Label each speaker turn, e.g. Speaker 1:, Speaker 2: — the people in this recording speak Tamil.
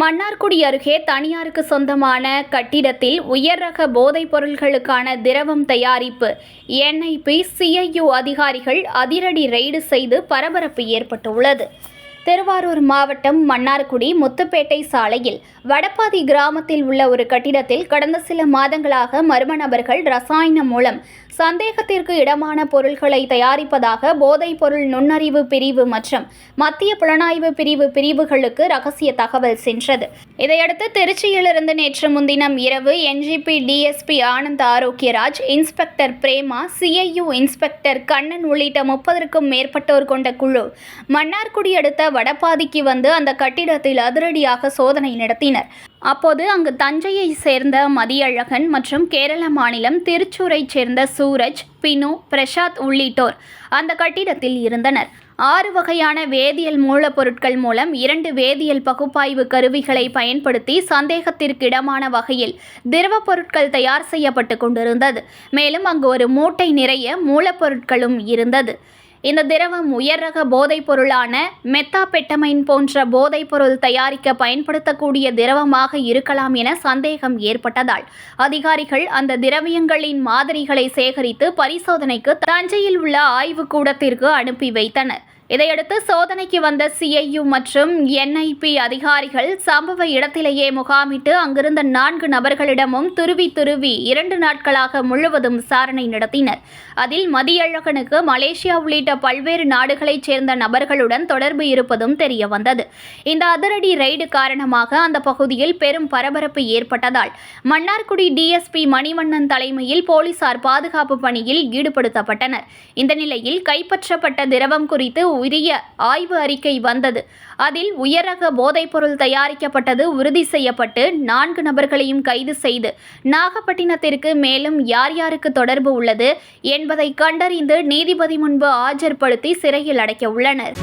Speaker 1: மன்னார்குடி அருகே தனியாருக்கு சொந்தமான கட்டிடத்தில் உயர் ரக போதைப் பொருள்களுக்கான திரவம் தயாரிப்பு. என்ஐபி சிஐயு அதிகாரிகள் அதிரடி ரெய்டு செய்து பரபரப்பு ஏற்பட்டுள்ளது. திருவாரூர் மாவட்டம் மன்னார்குடி முத்துப்பேட்டை சாலையில் வடப்பாதி கிராமத்தில் உள்ள ஒரு கட்டிடத்தில் கடந்த சில மாதங்களாக மர்ம நபர்கள் ரசாயனம் மூலம் சந்தேகத்திற்கு இடமான பொருட்களை தயாரிப்பதாக போதைப் பொருள் நுண்ணறிவு பிரிவு மற்றும் மத்திய புலனாய்வு பிரிவு பிரிவுகளுக்கு ரகசிய தகவல் சென்றது. இதையடுத்து திருச்சியிலிருந்து நேற்று முன்தினம் இரவு NGP DSP Anand Arokiyaraj inspector Prema CIU inspector Kannan உள்ளிட்ட முப்பதற்கும் மேற்பட்டோர் கொண்ட குழு மன்னார்குடி அடுத்த வடபாதிக்கு வந்து அந்த கட்டிடத்தில் அதிரடியாக சோதனை நடத்தினர். அப்போது அங்கு தஞ்சையை சேர்ந்த மதியழகன் மற்றும் கேரள மாநிலம் திருச்சூரைச் சேர்ந்த சூரஜ் பினு பிரசாத் உள்ளிட்டோர் அந்த கட்டிடத்தில் இருந்தனர். ஆறு வகையான வேதியியல் மூலப்பொருட்கள் மூலம் இரண்டு வேதியியல் பகுப்பாய்வு கருவிகளை பயன்படுத்தி சந்தேகத்திற்கிடமான வகையில் திரவப் பொருட்கள் தயார் செய்யப்பட்டு கொண்டிருந்தது. மேலும் அங்கு ஒரு மூட்டை நிறைய மூலப்பொருட்களும் இருந்தது. இந்த திரவம் உயர் ரக போதைப் பொருளான மெத்தாபெட்டமைன் போன்ற போதைப் பொருள் தயாரிக்க பயன்படுத்தக்கூடிய திரவமாக இருக்கலாம் என சந்தேகம் ஏற்பட்டதால் அதிகாரிகள் அந்த திரவியங்களின் மாதிரிகளை சேகரித்து பரிசோதனைக்கு தஞ்சையில் உள்ள ஆய்வுக்கூடத்திற்கு அனுப்பி வைத்தனர். இதையடுத்து சோதனைக்கு வந்த சிஐயு மற்றும் என்ஐபி அதிகாரிகள் சம்பவ இடத்திலேயே முகாமிட்டு அங்கிருந்த நான்கு நபர்களிடமும் துருவி துருவி இரண்டு நாட்களாக முழுவதும் விசாரணை நடத்தினர். அதில் மதியழகனுக்கு மலேசியா உள்ளிட்ட பல்வேறு நாடுகளைச் சேர்ந்த நபர்களுடன் தொடர்பு இருப்பதும் தெரிய வந்தது இந்த அதிரடி ரெய்டு காரணமாக அந்த பகுதியில் பெரும் பரபரப்பு ஏற்பட்டதால் மன்னார்குடி டிஎஸ்பி மணிவண்ணன் தலைமையில் போலீசார் பாதுகாப்பு பணியில் ஈடுபடுத்தப்பட்டனர். இந்த நிலையில் கைப்பற்றப்பட்ட திரவம் குறித்து உரிய ஆய்வு அறிக்கை வந்தது. அதில் உயரக போதைப்பொருள் தயாரிக்கப்பட்டது உறுதி செய்யப்பட்டு நான்கு நபர்களையும் கைது செய்து நாகப்பட்டினத்திற்கு மேலும் யார் யாருக்கு தொடர்பு உள்ளது என்பதை கண்டறிந்து நீதிபதி முன்பு ஆஜர்படுத்தி சிறையில் அடைக்க உள்ளனர்.